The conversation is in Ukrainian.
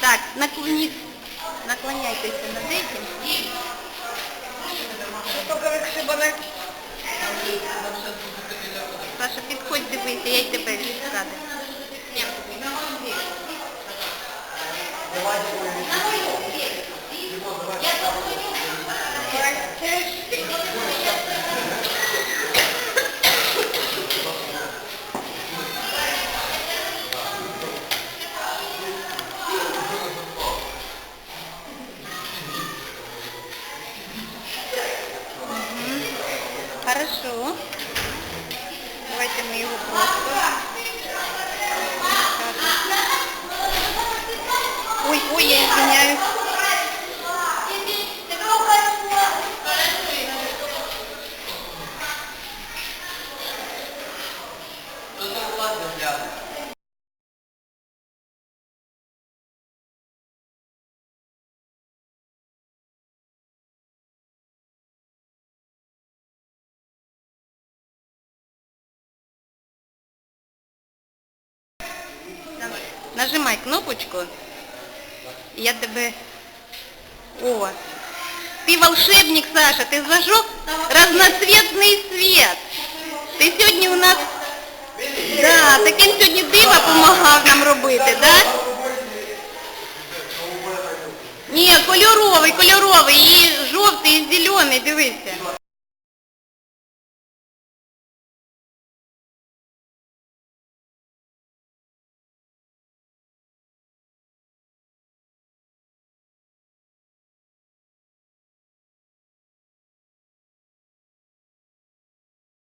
Так, наклоніть, наклоняйтеся над этим. Саша, підходь, дивися, я й тебе відсаду. Хорошо. Давайте мы его просто... Ой, ой, я извиняюсь. Нажимай кнопочку. и Я тебе... О, ты волшебник, Саша, ты зажег разноцветный свет. Ти сьогодні у нас... Да, таким сьогодні диво допомагав нам робити, да? Ні, кольоровий, кольоровий, і жовтий, і зелений, дивися.